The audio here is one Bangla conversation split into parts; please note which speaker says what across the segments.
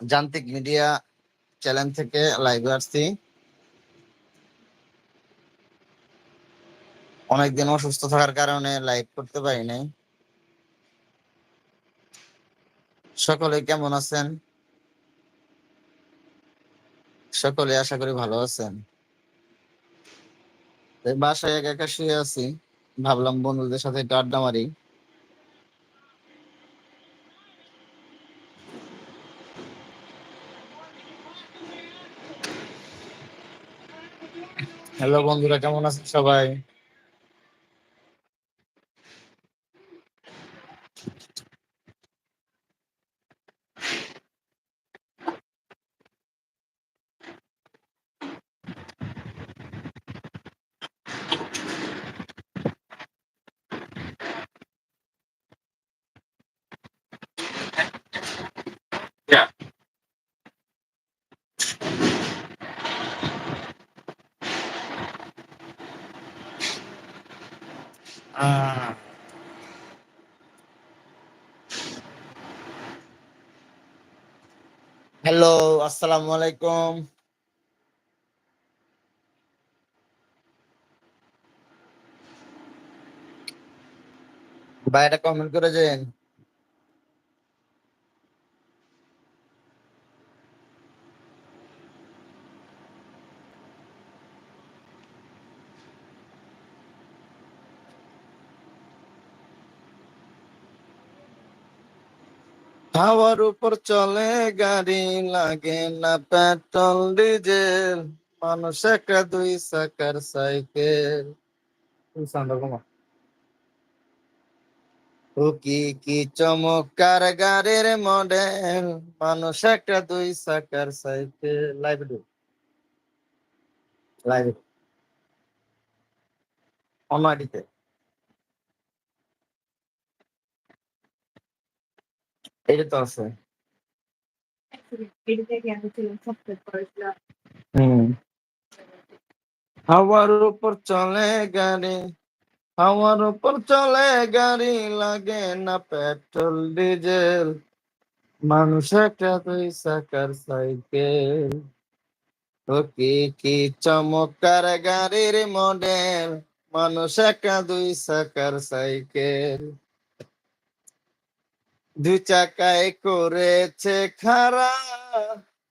Speaker 1: যান্ত্রিক মিডিয়া চ্যানেল থেকে লাইভে আসছি। অনেকদিন অসুস্থ থাকার কারণে লাইভ করতে পারি নাই। সকলে কেমন আছেন? সকলে আশা করি ভালো আছেন। বাসায় একা একা শুয়ে আছি। ভাবলাম বন্ধুদের সাথে একটু আড্ডা মারি। হ্যালো বন্ধুরা কেমন আছেন সবাই? হ্যালো আসসালামু আলাইকুম। ভাই এটা কমেন্ট করে যান হাওয়ার উপর চলে, গাড়ি লাগে না পেট্রোল, ডিজেল। মানুষ একটা দুই চাকার সাইকেল। কি কি চমৎকার গাড়ির মডেল। মানুষ একটা দুই চাকার সাইকেল। লাইভ ডু লাইভ অনলাইনিতে এটা তো আছে। হাওয়ার উপর চলে গাড়ি, হাওয়ার উপর চলে গাড়ি লাগে না পেট্রোল, ডিজেল। মানুষ একটা দুই চাকার সাইকেল। ও কি কি চমৎকার গাড়ির মডেল মানুষ একটা দুই চাকার সাইকেল। দুই চাকায় করেছে খারা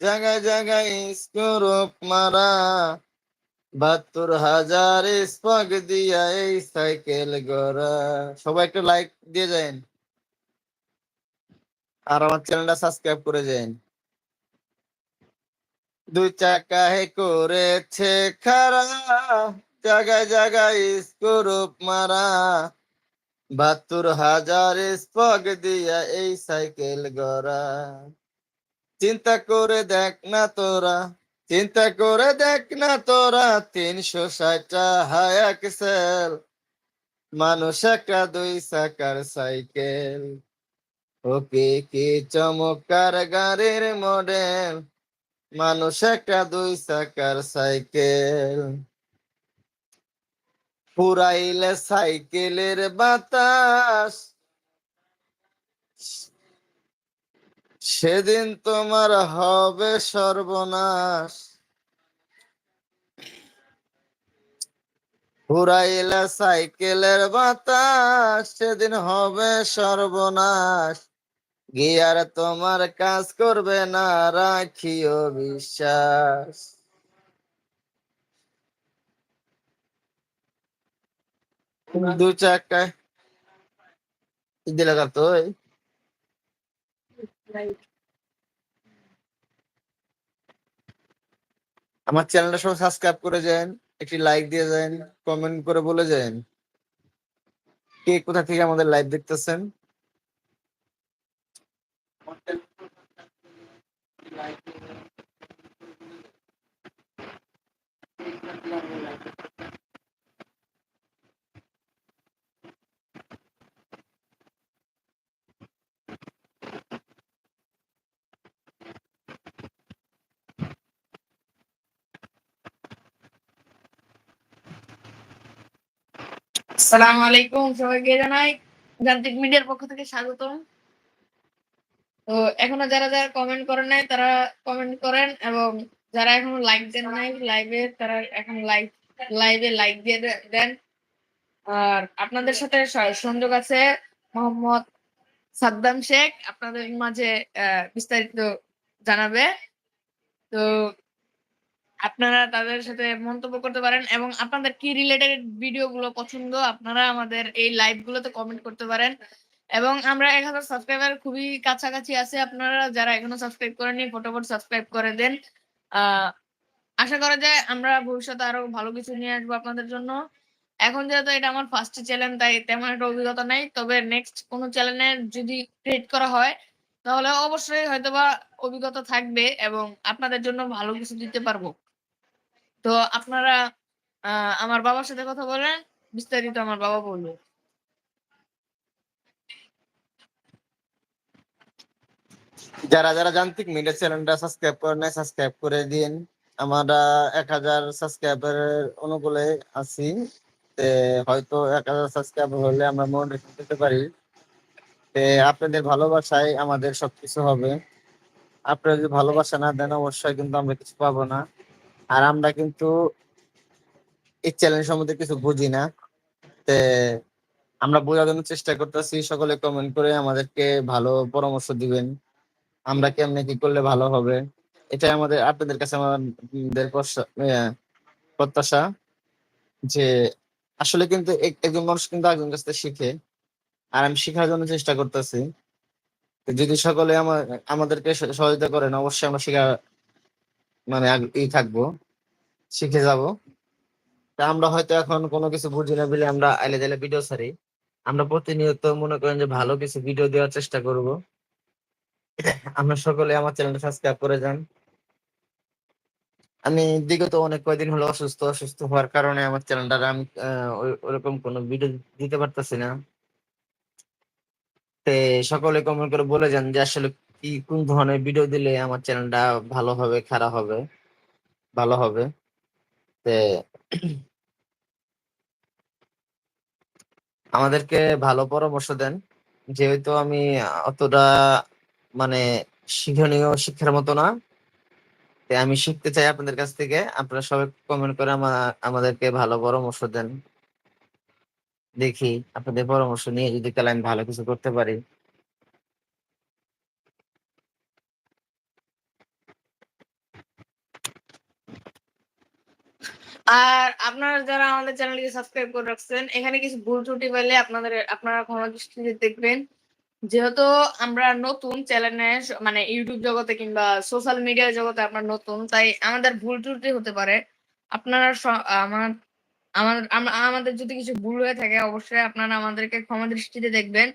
Speaker 1: জায়গায় জায়গায় স্কোরপ মারা। বাহাত্তর হাজার স্পক দিয়া এই সাইকেল গড়া। সবাই একটু লাইক দিয়ে যান আর আমার চ্যানেলটা সাবস্ক্রাইব করে যান দুই চাকায় করেছে খারা জায়গায় জায়গায় স্কোরপ মারা। বাহাত্তর হাজার স্পক দিয়া এই সাইকেল গড়া। চিন্তা করে দেখ না তোরা, চিন্তা করে দেখ না তোরা, তিনশো ষাটটা হাই এক্সেল মানুষ একটা দুই চাকার সাইকেল। ওকে কি চমৎকার গাড়ির মডেল? মানুষ একটা দুই চাকার সাইকেল। পুরাইলে সাইকেলের বাতাস। সেদিন তোমার হবে সর্বনাশ। পুরাইলে সাইকেলের বাতাস, সেদিন হবে সর্বনাশ। গিয়ার তোমার কাজ করবে না, রাখিও বিশ্বাস। দু চাকায় দিলে তো আমার চ্যানেলটা সব সাবস্ক্রাইব করে যান একটি লাইক দিয়ে যান কমেন্ট করে বলে যান। কে কোথা থেকে আমাদের লাইভ দেখতেছেন?
Speaker 2: আসসালামু আলাইকুম সবাইকে জানাই। যান্ত্রিক মিডিয়ার পক্ষ থেকে স্বাগতম। তো এখনও যারা যারা কমেন্ট করেন নাই, তারা কমেন্ট করেন এবং যারা এখনও লাইক দেন নাই লাইভে তারা এখন লাইক লাইভে লাইক দিয়ে দেন। আর আপনাদের সাথে সংযোগ আছে মোহাম্মদ সাদ্দাম শেখ। আপনাদের মাঝে বিস্তারিত জানাবে। তো আপনারা তাদের সাথে মন্তব্য করতে পারেন এবং আপনাদের কি রিলেটেড ভিডিও গুলো পছন্দ, আপনারা আমাদের এই লাইভ গুলোতে কমেন্ট করতে পারেন। এবং আমরা এক হাজার সাবস্ক্রাইবার খুবই কাছাকাছি আছে, আপনারা যারা এখনও সাবস্ক্রাইব করেননি, ফটোফট সাবস্ক্রাইব করে দেন। আশা করা যায় আমরা ভবিষ্যতে আরও ভালো কিছু নিয়ে আসব আপনাদের জন্য। এখন যেহেতু এটা আমার ফার্স্ট চ্যানেল তাই তেমন একটা অভিজ্ঞতা নাই। তবে নেক্সট কোনো চ্যানেলে যদি ক্রিয়েট করা হয়, তাহলে অবশ্যই হয়তোবা অভিজ্ঞতা থাকবে এবং আপনাদের জন্য ভালো কিছু দিতে পারব। তো আপনারা আমার বাবার সাথে কথা বলেন, বিস্তারিত আমার বাবা বলবে।
Speaker 1: যারা যারা যান্ত্রিক মিডিয়া চ্যানেলটা সাবস্ক্রাইব করে নাই সাবস্ক্রাইব করে দিন। আমরা এক হাজার সাবস্ক্রাইবারের অনুকূলে আছি। হয়তো এক হাজার সাবস্ক্রাইবার হলে আমরা মনিটাইজেশন পেতে পারি। আপনাদের ভালোবাসায় আমাদের সবকিছু হবে। আপনারা যদি ভালোবাসা না দেন, অবশ্যই কিন্তু আমরা কিছু পাবো না। আর আমরা কিন্তু এই চ্যালেঞ্জ সম্বন্ধে কিছু বুঝি না। তে আমরা বোঝার জন্য চেষ্টা করতেছি, সকলে কমেন্ট করে আমাদেরকে ভালো পরামর্শ দিবেন। আমরা কেমনে কি করলে ভালো হবে? এটাই আমাদের, আপনাদের কাছে আমাদের প্রত্যাশা যে আসলে কিন্তু এক- একজন মানুষ কিন্তু একজন কাছ থেকে শিখে। আর আমি শেখার জন্য চেষ্টা করতেছি। যদি সকলে আমাদেরকে সহ- সহযোগিতা করেন, অবশ্যই আমরা শেখা মানে ই থাকব, শিখে যাব। তা আমরা হয়তো এখন কোনো কিছু বুঝি না বলে আমরা আইলে দিলে ভিডিও ছাড়ি। আমরা প্রতিনিয়ত মনে করেন যে ভালো কিছু ভিডিও দেওয়ার চেষ্টা করব। আমরা সকলে আমার চ্যানেলটা সাবস্ক্রাইব করে যান। আমি বিগত অনেক কয়দিন হলো অসুস্থ অসুস্থ হওয়ার কারণে আমার চ্যানেলটা আমি ওরকম কোনো ভিডিও দিতে পারতেছি না। সকলে কমেন্ট করে বলে যান যে আসলে কি, কোন ধরনের ভিডিও দিলে আমার চ্যানেলটা ভালো হবে, খারাপ হবে? ভালো হবে। তে আমাদেরকে ভালো পরামর্শ দেন। যেহেতু আমি অতটা মানে শিক্ষণীয় শিক্ষার মতো না তাই আমি শিখতে চাই আপনাদের কাছ থেকে। আপনারা সবাই কমেন্ট করে আমা- আমাদেরকে ভালো পরামর্শ দেন। দেখি, আপনাদের পরামর্শ নিয়ে যদি তাহলে আমি ভালো কিছু করতে পারি।
Speaker 2: আর আপনারা যারা আমাদের চ্যানেলকে সাবস্ক্রাইব করে রাখছেন, এখানে কিছু ভুল ত্রুটি পেলে আপনাদের, আপনারা ক্ষমা দৃষ্টিতে দেখবেন। যেহেতু আমরা নতুন চ্যানেলে মানে ইউটিউব জগতে কিংবা সোশ্যাল মিডিয়া জগতে আমরা নতুন, তাই আমাদের ভুল ত্রুটি হতে পারে। আপনারা আমার আমার আমাদের যদি কিছু ভুল হয়ে থাকে, অবশ্যই আপনারা আমাদেরকে ক্ষমা দৃষ্টিতে দেখবেন।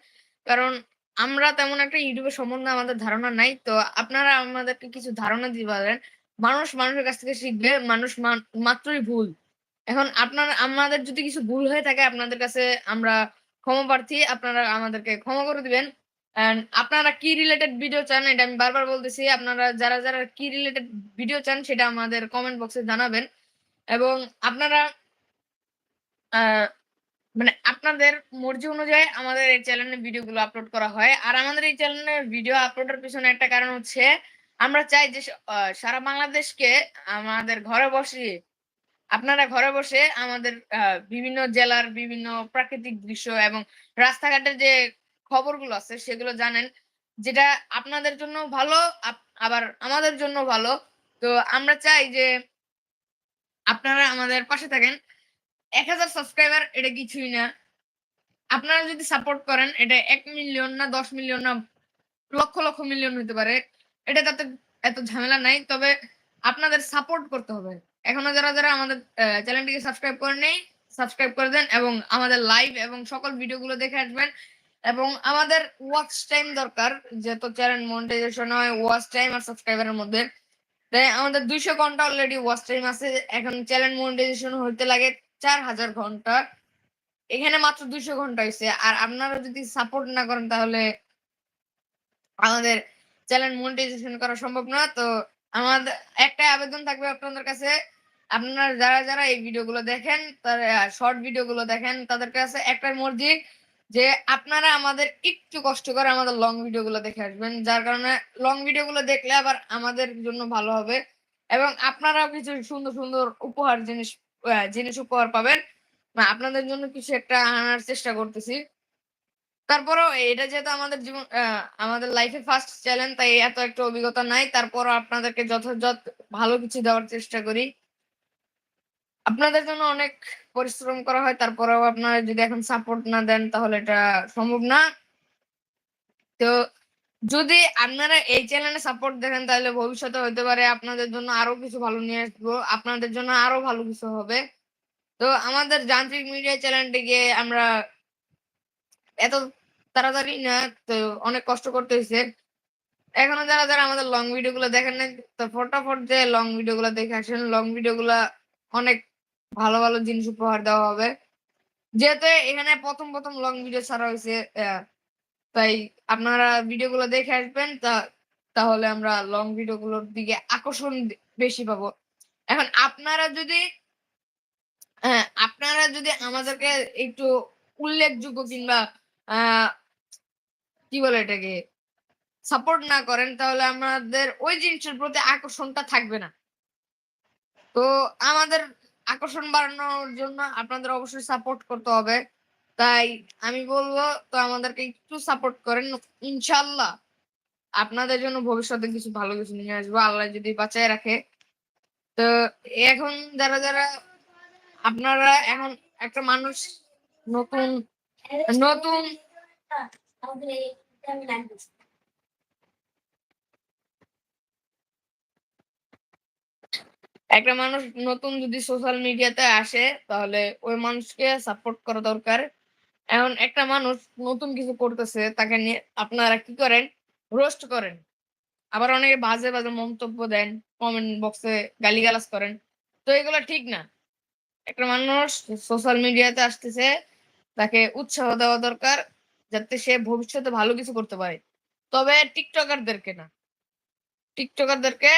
Speaker 2: কারণ আমরা তেমন একটা ইউটিউবের সম্বন্ধে আমাদের ধারণা নাই, তো আপনারা আমাদেরকে কিছু ধারণা দিতে পারেন মানুষ মানুষের কাছ থেকে শিখবে, মানুষ মাত্রই ভুল। এখন আপনার, আমাদের যদি কিছু ভুল হয়ে থাকে, আপনাদের কাছে আমরা ক্ষমা প্রার্থী, আপনারা আমাদেরকে ক্ষমা করে দিবেন। আপনারা কি রিলেটেড ভিডিও চান, এটা আমি বারবার বলতেছি, আপনারা যারা যারা কি রিলেটেড ভিডিও চান, সেটা আমাদের কমেন্ট বক্সে জানাবেন। এবং আপনারা মানে আপনাদের মর্জি অনুযায়ী আমাদের এই চ্যানেলে ভিডিওগুলো আপলোড করা হয়। আর আমাদের এই চ্যানেলে ভিডিও আপলোডের পিছনে একটা কারণ হচ্ছে আমরা চাই যে সারা বাংলাদেশকে আমাদের ঘরে বসে, আপনারা ঘরে বসে আমাদের বিভিন্ন জেলার বিভিন্ন প্রাকৃতিক দৃশ্য এবং রাস্তাঘাটের যে খবরগুলো আছে সেগুলো জানেন, যেটা আপনাদের জন্য ভালো আবার আমাদের জন্য ভালো। তো আমরা চাই যে আপনারা আমাদের পাশে থাকেন। এক হাজার সাবস্ক্রাইবার এটা কিছুই না। আপনারা যদি সাপোর্ট করেন, এটা এক মিলিয়ন না দশ মিলিয়ন না লক্ষ লক্ষ মিলিয়ন হতে পারে। এটা তাতে এত ঝামেলা নাই, তবে আপনাদের সাপোর্ট করতে হবে। এখনও যারা যারা আমাদের চ্যানেলটিকে সাবস্ক্রাইব করে নেই সাবস্ক্রাইব করে দেন এবং আমাদের লাইভ এবং সকল ভিডিওগুলো দেখে আসবেন। এবং আমাদের ওয়াচ টাইম দরকার, যেহেতু চ্যানেল মনিটাইজেশন হয় ওয়াচ টাইম আর সাবস্ক্রাইবারের মধ্যে। তাই আমাদের দুইশো ঘণ্টা অলরেডি ওয়াচ টাইম আছে। এখন চ্যানেল মনিটাইজেশন হইতে লাগে চার হাজার ঘণ্টা। এখানে মাত্র দুইশো ঘণ্টা হয়েছে আর আপনারা যদি সাপোর্ট না করেন তাহলে আমাদের চ্যানেল মনিটাইজেশন করা সম্ভব না, তো আমাদের একটাই আবেদন থাকবে আপনাদের কাছে। আপনারা যারা যারা এই ভিডিওগুলো দেখেন, তার শর্ট ভিডিওগুলো দেখেন, তাদের কাছে একটাই মর্জি যে আপনারা আমাদের একটু কষ্ট করে আমাদের লং ভিডিও গুলো দেখে আসবেন, যার কারণে লং ভিডিও গুলো দেখলে আবার আমাদের জন্য ভালো হবে এবং আপনারাও কিছু সুন্দর সুন্দর উপহার জিনিস জিনিস উপহার পাবেন। আপনাদের জন্য কিছু একটা আনার চেষ্টা করতেছি। তারপরেও এটা যেহেতু আমাদের জীবন আমাদের লাইফে ফার্স্ট চ্যালেঞ্জ তাই এত একটা অভিজ্ঞতা নাই। তারপরও আপনাদেরকে যথাযথ ভালো কিছু দেওয়ার চেষ্টা করি। আপনাদের জন্য অনেক পরিশ্রম করা হয়, তারপরেও আপনারা যদি এখন সাপোর্ট না দেন, তাহলে এটা সম্ভব না। তো যদি আপনারা এই চ্যানেলে সাপোর্ট দেখেন, তাহলে ভবিষ্যতে হতে পারে আপনাদের জন্য আরও কিছু ভালো নিয়ে আসব। আপনাদের জন্য আরও ভালো কিছু হবে। তো আমাদের যান্ত্রিক মিডিয়া চ্যানেলটিকে আমরা এত তাড়াতাড়ি না, তো অনেক কষ্ট করতে হয়েছে এখনও যারা যারা আমাদের লং ভিডিও গুলো দেখেন না তো ফটাফট যে লং ভিডিও গুলো দেখে আসেন। লং ভিডিও গুলা অনেক ভালো ভালো জিনিস উপহার দেওয়া হবে। যেহেতু এখানে প্রথম প্রথম লং ভিডিও ছাড়া হয়েছে তাই আপনারা ভিডিও গুলো দেখে আসবেন, তা, তাহলে আমরা লং ভিডিও গুলোর দিকে আকর্ষণ বেশি পাবো। এখন আপনারা যদি হ্যাঁ আপনারা যদি আমাদেরকে একটু উল্লেখযোগ্য কিংবা কি বলে এটাকে? সাপোর্ট না করেন তাহলে আমাদের ওই জিনিসের প্রতি আকর্ষণটা থাকবে না। তো আমাদের আকর্ষণ বাড়ানোর জন্য আপনাদের অবশ্যই সাপোর্ট করতে হবে। তাই আমি বলব, তো আমাদেরকে একটু সাপোর্ট করেন। ইনশাল্লাহ আপনাদের জন্য ভবিষ্যতে কিছু ভালো কিছু নিয়ে আসব, আল্লাহ যদি বাঁচায় রাখে। তো এখন যারা যারা, আপনারা এখন একটা মানুষ নতুন নতুন একটা মানুষ নতুন যদি সোশ্যাল মিডিয়াতে আসে, তাহলে ওই মানুষকে সাপোর্ট করা দরকার। এখন একটা মানুষ নতুন কিছু করতেছে, তাকে নিয়ে আপনারা কি করেন? রোস্ট করেন। আবার অনেকে বাজে বাজে মন্তব্য দেন কমেন্ট বক্সে গালিগালাজ করেন। তো এগুলো ঠিক না। একটা মানুষ সোশ্যাল মিডিয়াতে আসতেছে, তাকে উৎসাহ দেওয়া দরকার যাতে সে ভবিষ্যতে ভালো কিছু করতে পারে। তবে টিকটকারদেরকে না। টিকটকারদেরকে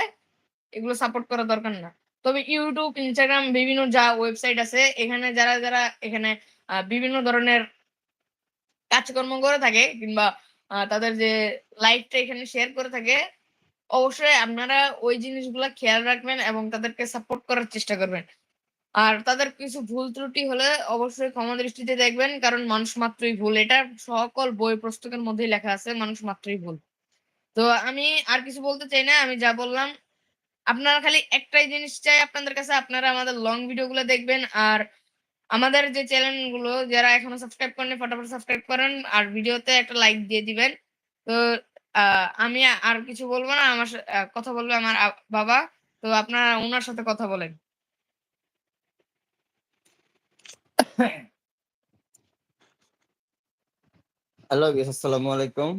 Speaker 2: এগুলো সাপোর্ট করা দরকার না। তবে ইউটিউব, ইনস্টাগ্রাম, বিভিন্ন যা ওয়েবসাইট আছে, এখানে যারা যারা এখানে বিভিন্ন ধরনের কাজকর্ম করে থাকে কিংবা তাদের যে লাইফটা এখানে শেয়ার করে থাকে, অবশ্যই আপনারা ওই জিনিসগুলো খেয়াল রাখবেন এবং তাদেরকে সাপোর্ট করার চেষ্টা করবেন। আর তাদের কিছু ভুল ত্রুটি হলে অবশ্যই ক্ষমা দৃষ্টিতে দেখবেন, কারণ মানুষ মাত্রই ভুল। এটা সকল বই পুস্তকের মধ্যেই লেখা আছে, মানুষ মাত্রই ভুল। তো আমি আর কিছু বলতে চাই না, আমি যা বললাম। আপনারা খালি একটাই জিনিস চাই আপনাদের কাছে, আপনারা আমাদের লং ভিডিও গুলো দেখবেন, আর আমাদের যে চ্যানেলগুলো, যারা এখনও সাবস্ক্রাইব করেন ফটাফট সাবস্ক্রাইব করেন, আর ভিডিওতে একটা লাইক দিয়ে দিবেন। তো আমি আর কিছু বলব না, আমার কথা বলবে আমার বাবা। তো আপনারা ওনার সাথে কথা বলেন।
Speaker 1: হ্যালো আসসালামু আলাইকুম?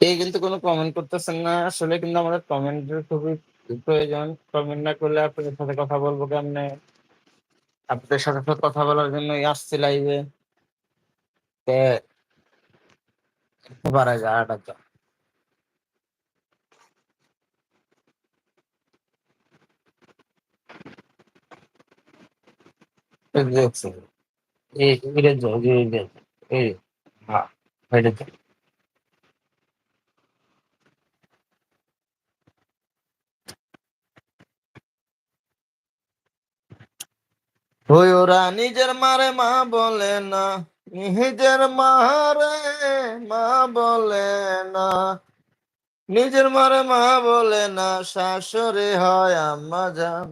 Speaker 1: এই কিন্তু কোনো কমেন্ট করতেছেন না। আসলে কিন্তু আমাদের কমেন্টের খুবই প্রয়োজন। কমেন্ট না করলে আপনাদের সাথে কথা বলব কেমনে? আপনাদের সাথে কথা বলার জন্যই আসছি লাইভে পারা যায় আট হাজার দেখছি এই এটা যাও এই যে এই হ্যাঁ এটা যাও ওই ওরা নিজের মারে মা বলে না নিজের মারে মা বলে না, নিজের মারে মা বলে না, শাশুড়ি হয় আম্মা জান।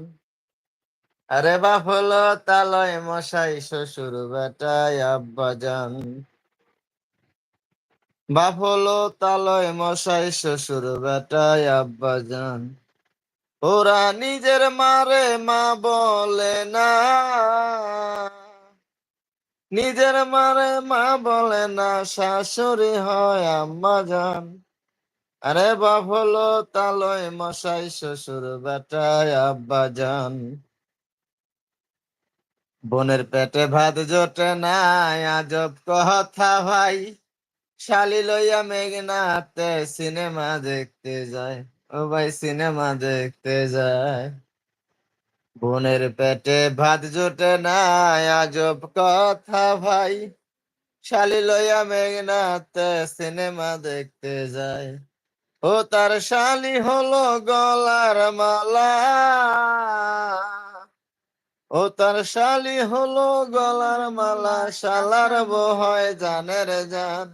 Speaker 1: আরে বাপ হলো তালয় মশাই, শ্বশুর বেটায় আব্বা জান। বাপ হলো তালয় মশাই, শ্বশুর বেটায় আব্বা জান। ওরা নিজের মারে মা বলে না। নিজের মারে মা বলে না, শাশুড়ি হয় আম্মা জান। আরে বাপ হলো তালয় মশাই, শ্বশুর বেটায় আব্বা জান। বোনের পেটে ভাত জোটে নাই, আজব কথা ভাই। শালি লইয়া মেঘনাতে সিনেমা দেখতে যায়, ও ভাই সিনেমা দেখতে যায়। বোনের পেটে ভাত জোটে না, আজব কথা ভাই। শালি লইয়া মেঘনাতে সিনেমা দেখতে যায়। ও তার শালি হলো গলার মালা। ও তার শালি হলো গলার মালা, শালার বহয় জানের জান।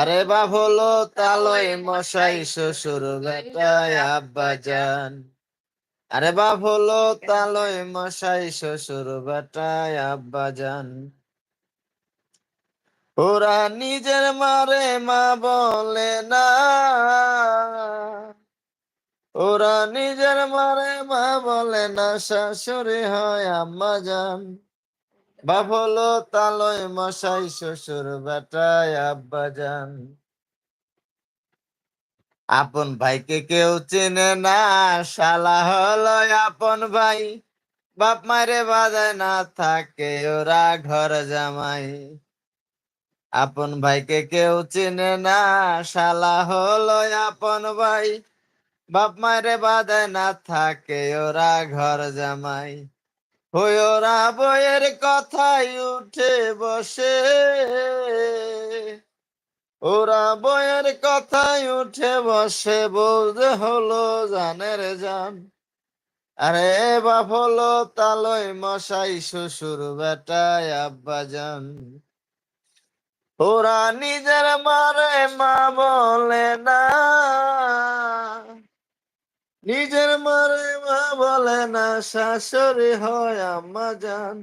Speaker 1: আরে বাপ হলো তালয় মশাই, শ্বশুর বেটায় আব্বা জান আরে বাপ হলো তালয় মশাই শ্বশুর বেটায় আব্বা যান ওরা নিজের মারে মা বলে না। ওরা নিজের মারে মা বলে না শাশুড়ি হয় আম্মা জান। বাপ হলো তালয় মশাই শ্বশুর বেটায় আব্বা জান। আপন ভাইকে কেউ চেনে না, শালা হলো আপন ভাই। বাপ মারে বাজায় না থাকে ওরা ঘর জামাই। আপন ভাইকে কেউ চেনে না, শালা হলো আপন ভাই। বাপ মারে বাজায় না থাকে ওরা ঘর জামাই। ওই ওরা বইয়ের কথাই উঠে বসে। ওরা বইয়ের কথাই উঠে বসে বলতে হলো জানের জান। আরে বাপ হলো তালয় মশাই, শ্বশুর বেটায় আব্বা জান। ওরা নিজের মারে মা বলে না। নিজের মারে মা বলে না, শাশুড়ি হয় আম্মা জান।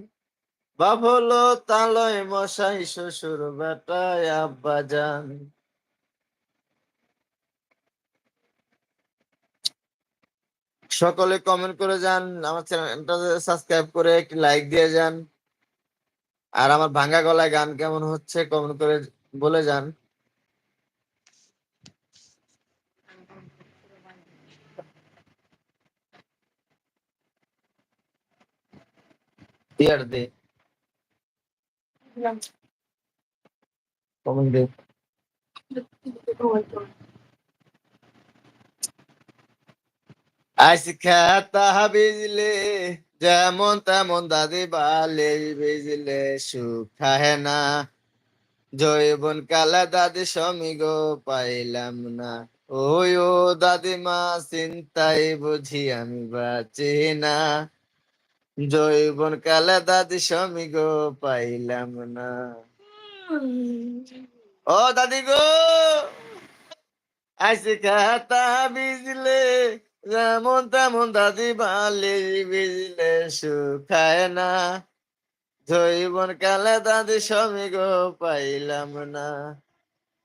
Speaker 1: বাপ হলো তালয় মশাই, শ্বশুর বেটায় আব্বা জান সকলে কমেন্ট করে যান, আমার চ্যানেলটা সাবস্ক্রাইব করে একটি লাইক দিয়ে যান। আর আমার ভাঙ্গা গলায় গান কেমন হচ্ছে কমেন্ট করে বলে যান। বিজলে, যেমন তেমন দাদি বালে বিজলে সুখায় না। জৈবন কালা দাদি স্বামী গো পাইলাম না। ওই ও দাদিমা চিন্তাই বুঝি আমি বাঁচি না। জৈবন কালা দাদি স্বামী গো পাইলাম না। ও দাদি গো! আইসি খাতা বিজলে যেমন তেমন দাদি বালি বিজলে সুখায় না। জৈবন কালে দাদি স্বামী গো পাইলাম না।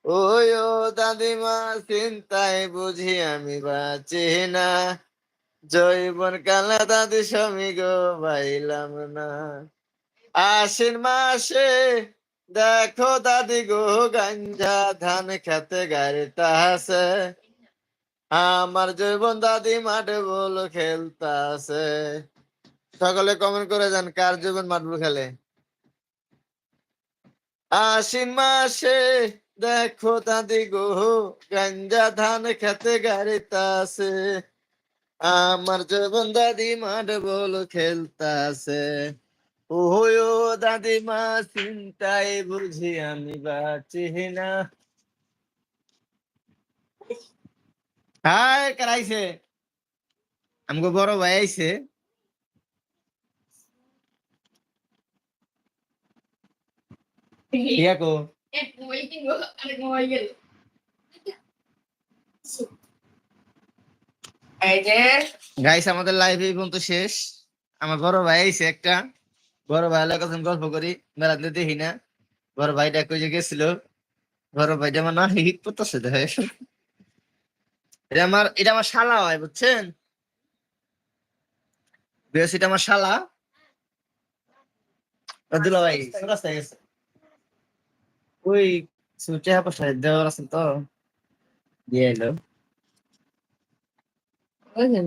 Speaker 1: ওই ও দাদিমা চিন্তায় বুঝি আমি বাঁচি না। জৈবন কালে দাদি স্বামী গো, পাইলাম না। আশ্বিন মাসে দেখো দাদি গো, গাঞ্জা ধান খেতে গাড়িটা আছে। আমার জৈবন দাদি মাঠে বল খেলতাছে সকলে কমেন্ট করে যান, কার জৈবন মাঠবল খেলে? আশ্বিন মাসে দেখো দাদি গো, গাঞ্জা ধান খেতে গাড়িতাছে আমার জৈবন দাদি মাঠ বল খেলতাছে। ওহো দাদিমা চিন্তায় বুঝি আমি বাঁচি না। হাই কারাইছে আমগো বড় ভাই আইছে। ইয়া কো? গাইস আমাদের লাইভ এই পর্যন্ত শেষ। আমার বড় ভাই আইছে একটা। বড় ভাই কখন গল্প করি, মেলাতে দেখি না। বড় ভাইটা কই যে গেছিল? বড় ভাইটা আমার না হিট করতেছে দেখে এটা আমার এটা আমার শালা হয় বুঝছেন? বেশ এটা আমার শালা। দুলা ভাই ওই সুচে হাপা দেওয়ার আছে তো। দিয়ে এলো।
Speaker 2: ওই যে